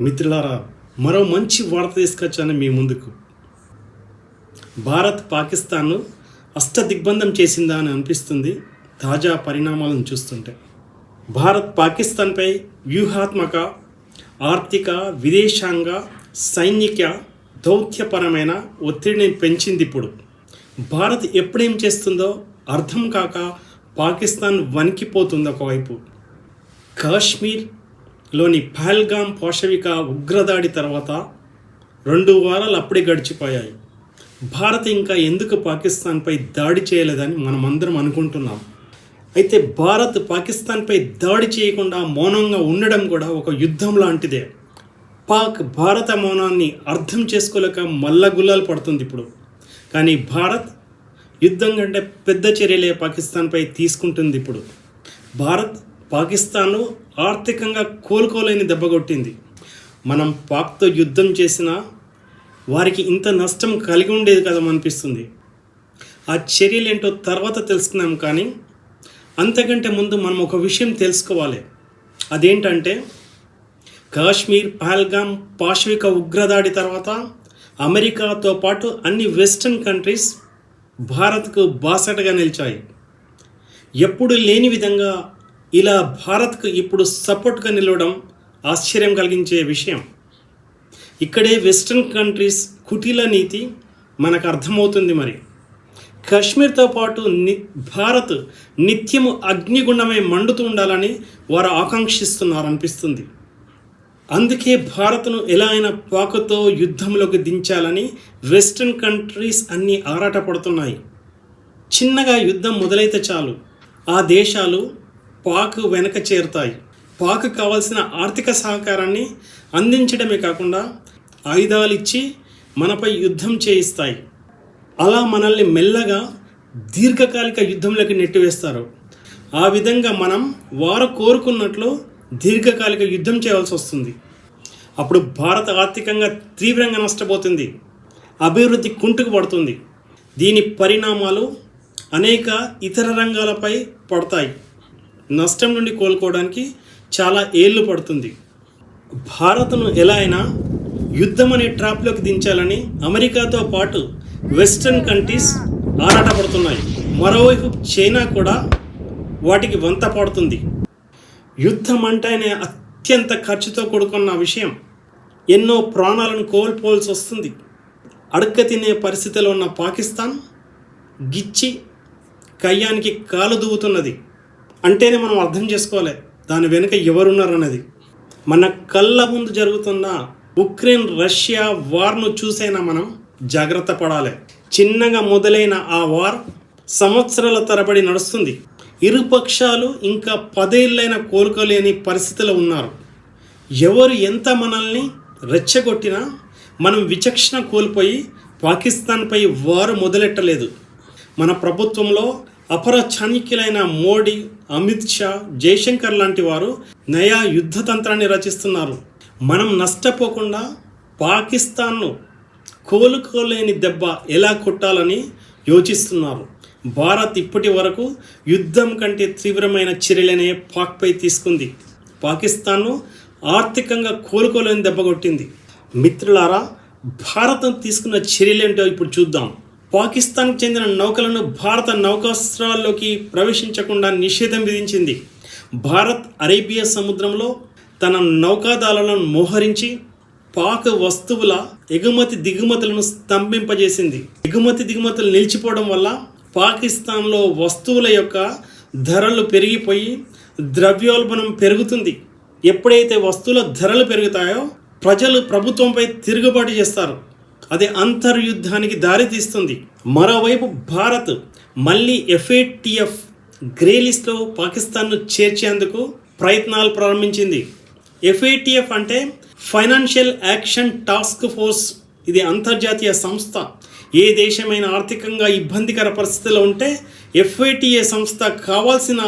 మిత్రులారా మరో మంచి వార్త తీసుకొచ్చాను మీ ముందుకు. భారత్ పాకిస్తాన్ను అష్టదిగ్బంధం చేసిందా అని అనిపిస్తుంది తాజా పరిణామాలను చూస్తుంటే. భారత్ పాకిస్తాన్పై వ్యూహాత్మక ఆర్థిక విదేశాంగ సైనిక దౌత్యపరమైన ఒత్తిడిని పెంచింది ఇప్పుడు. భారత్ ఎప్పుడేం చేస్తుందో అర్థం కాక పాకిస్తాన్ వణికిపోతుంది ఒకవైపు. లోని పహల్గాం పోషవిక ఉగ్రదాడి తర్వాత రెండు వారాలు అప్పుడే గడిచిపోయాయి. భారత్ ఇంకా ఎందుకు పాకిస్తాన్పై దాడి చేయలేదని మనమందరం అనుకుంటున్నాం. అయితే భారత్ పాకిస్తాన్పై దాడి చేయకుండా మౌనంగా ఉండడం కూడా ఒక యుద్ధం లాంటిదే. పాక్ భారత మౌనాన్ని అర్థం చేసుకోలేక మల్లగుల్లాలు పడుతుంది ఇప్పుడు. కానీ భారత్ యుద్ధం కంటే పెద్ద చర్యలే పాకిస్తాన్పై తీసుకుంటుంది ఇప్పుడు. భారత్ పాకిస్తాన్ను ఆర్థికంగా కోలుకోలేని దెబ్బ కొట్టింది. మనం పాక్తో యుద్ధం చేసినా వారికి ఇంత నష్టం కలిగి ఉండేది కదా అనిపిస్తుంది. ఆ చర్యలు ఏంటో తర్వాత తెలుసుకున్నాం కానీ అంతకంటే ముందు మనం ఒక విషయం తెలుసుకోవాలి. అదేంటంటే కాశ్మీర్ పహల్గాం పాశ్విక ఉగ్రదాడి తర్వాత అమెరికాతో పాటు అన్ని వెస్టర్న్ కంట్రీస్ భారత్కు బాసటగా నిలిచాయి. ఎప్పుడు లేని విధంగా ఇలా భారత్కు ఇప్పుడు సపోర్ట్గా నిలవడం ఆశ్చర్యం కలిగించే విషయం. ఇక్కడే వెస్ట్రన్ కంట్రీస్ కుటీల నీతి మనకు అర్థమవుతుంది మరి. కాశ్మీర్తో పాటు ని భారత్ నిత్యము అగ్నిగుండమే మండుతూ ఉండాలని వారు ఆకాంక్షిస్తున్నారనిపిస్తుంది. అందుకే భారత్ను ఎలా అయినా పాకుతో యుద్ధంలోకి దించాలని వెస్ట్రన్ కంట్రీస్ అన్నీ ఆరాటపడుతున్నాయి. చిన్నగా యుద్ధం మొదలైతే చాలు. ఆ దేశాలు పాక్ వెనక చేరుతాయి. పాక్ కావాల్సిన ఆర్థిక సహకారాన్ని అందించడమే కాకుండా ఆయుధాలు ఇచ్చి మనపై యుద్ధం చేయిస్తాయి. అలా మనల్ని మెల్లగా దీర్ఘకాలిక యుద్ధంలోకి నెట్టివేస్తారు. ఆ విధంగా మనం వారు కోరుకున్నట్లు దీర్ఘకాలిక యుద్ధం చేయవలసి వస్తుంది. అప్పుడు భారత్ ఆర్థికంగా తీవ్రంగా నష్టపోతుంది. అభివృద్ధి కుంటుకు పడుతుంది. దీని పరిణామాలు అనేక ఇతర రంగాలపై పడతాయి. నష్టం నుండి కోలుకోవడానికి చాలా ఏళ్ళు పడుతుంది. భారత్ను ఎలా అయినా యుద్ధం అనే ట్రాప్లోకి దించాలని అమెరికాతో పాటు వెస్ట్రన్ కంట్రీస్ ఆరాటపడుతున్నాయి. మరోవైపు చైనా కూడా వాటికి వంత పడుతుంది. యుద్ధం అంటేనే అత్యంత ఖర్చుతో కూడుకున్న విషయం. ఎన్నో ప్రాణాలను కోల్పోవాల్సి వస్తుంది. అడక్క తినే పరిస్థితిలో ఉన్న పాకిస్తాన్ గిచ్చి కయ్యానికి కాలు దువ్వుతున్నది అంటేనే మనం అర్థం చేసుకోవాలి దాని వెనుక ఎవరున్నారన్నది. మన కళ్ళ ముందు జరుగుతున్న ఉక్రెయిన్ రష్యా వార్ను చూసైనా మనం జాగ్రత్త పడాలి. చిన్నగా మొదలైన ఆ వార్ సంవత్సరాల తరబడి నడుస్తుంది. ఇరు పక్షాలు ఇంకా పదేళ్ళైనా కోలుకోలేని పరిస్థితిలో ఉన్నారు. ఎవరు ఎంత మనల్ని రెచ్చగొట్టినా మనం విచక్షణ కోల్పోయి పాకిస్తాన్పై వారు మొదలెట్టలేదు. మన ప్రభుత్వంలో అపర చాణిక్యులైన మోడీ అమిత్ షా జయశంకర్ లాంటి వారు నయా యుద్ధ తంత్రాన్ని రచిస్తున్నారు. మనం నష్టపోకుండా పాకిస్తాన్ను కోలుకోలేని దెబ్బ ఎలా కొట్టాలని యోచిస్తున్నారు. భారత్ ఇప్పటి వరకు యుద్ధం కంటే తీవ్రమైన చర్యలనే పాక్పై తీసుకుంది. పాకిస్తాన్ను ఆర్థికంగా కోలుకోలేని దెబ్బ కొట్టింది. మిత్రులారా భారతం తీసుకున్న చర్యలేంటో ఇప్పుడు చూద్దాం. పాకిస్తాన్కు చెందిన నౌకలను భారత నౌకాస్త్రాల్లోకి ప్రవేశించకుండా నిషేధం విధించింది. భారత్ అరేబియా సముద్రంలో తన నౌకాదళాలను మోహరించి పాక్ వస్తువుల ఎగుమతి దిగుమతులను స్తంభింపజేసింది. ఎగుమతి దిగుమతులు నిలిచిపోవడం వల్ల పాకిస్తాన్లో వస్తువుల యొక్క ధరలు పెరిగిపోయి ద్రవ్యోల్బణం పెరుగుతుంది. ఎప్పుడైతే వస్తువుల ధరలు పెరుగుతాయో ప్రజలు ప్రభుత్వంపై తిరుగుబాటు చేస్తారు. అది అంతర్యుద్ధానికి దారితీస్తుంది. మరోవైపు భారత్ మళ్ళీ ఎఫ్ఏటిఎఫ్ గ్రే లిస్ట్లో పాకిస్తాన్ను చేర్చేందుకు ప్రయత్నాలు ప్రారంభించింది. ఎఫ్ఏటిఎఫ్ అంటే ఫైనాన్షియల్ యాక్షన్ టాస్క్ ఫోర్స్. ఇది అంతర్జాతీయ సంస్థ. ఏ దేశమైన ఆర్థికంగా ఇబ్బందికర పరిస్థితిలో ఉంటే ఎఫ్ఐటిఏ సంస్థ కావాల్సిన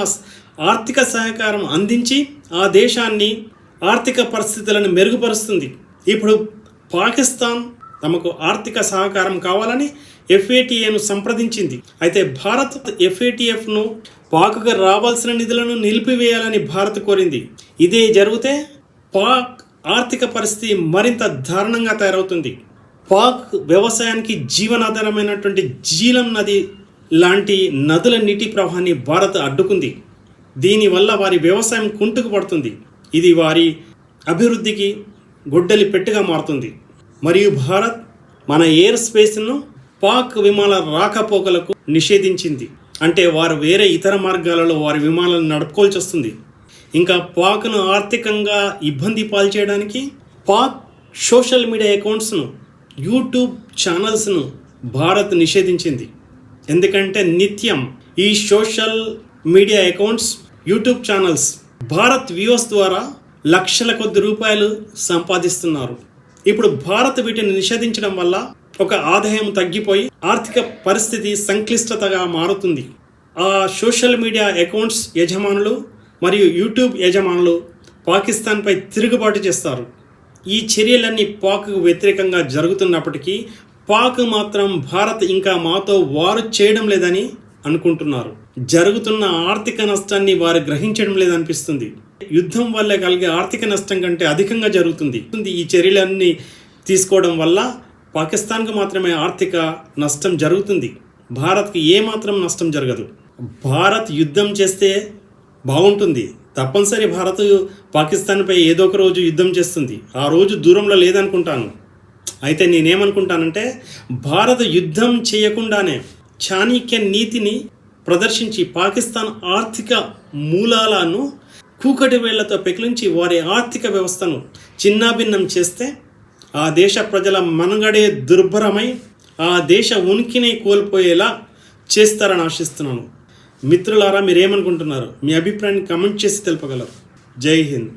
ఆర్థిక సహకారం అందించి ఆ దేశాన్ని ఆర్థిక పరిస్థితులను మెరుగుపరుస్తుంది. ఇప్పుడు పాకిస్తాన్ తమకు ఆర్థిక సహకారం కావాలని ఎఫ్ఏటిఏను సంప్రదించింది. అయితే భారత్ ఎఫ్ఏటిఎఫ్ను పాక్గా రావాల్సిన నిధులను నిలిపివేయాలని భారత్ కోరింది. ఇదే జరిగితే పాక్ ఆర్థిక పరిస్థితి మరింత దారుణంగా తయారవుతుంది. పాక్ వ్యవసాయానికి జీవనాధారమైనటువంటి జీలం నది లాంటి నదుల నీటి ప్రవాహాన్ని భారత్ అడ్డుకుంది. దీనివల్ల వారి వ్యవసాయం కుంటుకు పడుతుంది. ఇది వారి అభివృద్ధికి గొడ్డలి పెట్టుగా మారుతుంది. మరియు భారత్ మన ఎయిర్ స్పేస్ను పాక్ విమానాల రాకపోకలకు నిషేధించింది. అంటే వారు వేరే ఇతర మార్గాలలో వారి విమానాలను నడుపుకోవాల్సి వస్తుంది. ఇంకా పాక్ను ఆర్థికంగా ఇబ్బంది పాల్చేయడానికి పాక్ సోషల్ మీడియా అకౌంట్స్ను యూట్యూబ్ ఛానల్స్ను భారత్ నిషేధించింది. ఎందుకంటే నిత్యం ఈ social media accounts YouTube channels Bharat views ద్వారా లక్షల కొద్ది రూపాయలు సంపాదిస్తున్నారు. ఇప్పుడు భారత్ వీటిని నిషేధించడం వల్ల ఒక ఆదాయం తగ్గిపోయి ఆర్థిక పరిస్థితి సంక్లిష్టతగా మారుతుంది. ఆ సోషల్ మీడియా అకౌంట్స్ యజమానులు మరియు యూట్యూబ్ యజమానులు పాకిస్తాన్పై తిరుగుబాటు చేస్తారు. ఈ చర్యలన్నీ పాక్కు వ్యతిరేకంగా జరుగుతున్నప్పటికీ పాక్ మాత్రం భారత్ ఇంకా మాతో వారు చేయడం లేదని అనుకుంటున్నారు. జరుగుతున్న ఆర్థిక నష్టాన్ని వారు గ్రహించడం లేదనిపిస్తుంది. యుద్ధం వల్ల కలిగే ఆర్థిక నష్టం కంటే అధికంగా జరుగుతుంది. ఈ చర్యలన్నీ తీసుకోవడం వల్ల పాకిస్తాన్కు మాత్రమే ఆర్థిక నష్టం జరుగుతుంది. భారత్కి ఏమాత్రం నష్టం జరగదు. భారత్ యుద్ధం చేస్తే బాగుంటుంది. తప్పనిసరి భారత్ పాకిస్తాన్పై ఏదో ఒక రోజు యుద్ధం చేస్తుంది. ఆ రోజు దూరంలో లేదనుకుంటాను. అయితే నేనేమనుకుంటానంటే భారత్ యుద్ధం చేయకుండానే చాణిక్య నీతిని ప్రదర్శించి పాకిస్తాన్ ఆర్థిక మూలాలను కూకటి వేళ్ళతో పెకిలించి వారి ఆర్థిక వ్యవస్థను చిన్నాభిన్నం చేస్తే ఆ దేశ ప్రజల మనుగడే దుర్భరమై ఆ దేశ ఉనికిని కోల్పోయేలా చేస్తారని ఆశిస్తున్నాను. మిత్రులారా మీరేమనుకుంటున్నారు? మీ అభిప్రాయాన్ని కమెంట్ చేసి తెలుపగలరు. జై హింద్.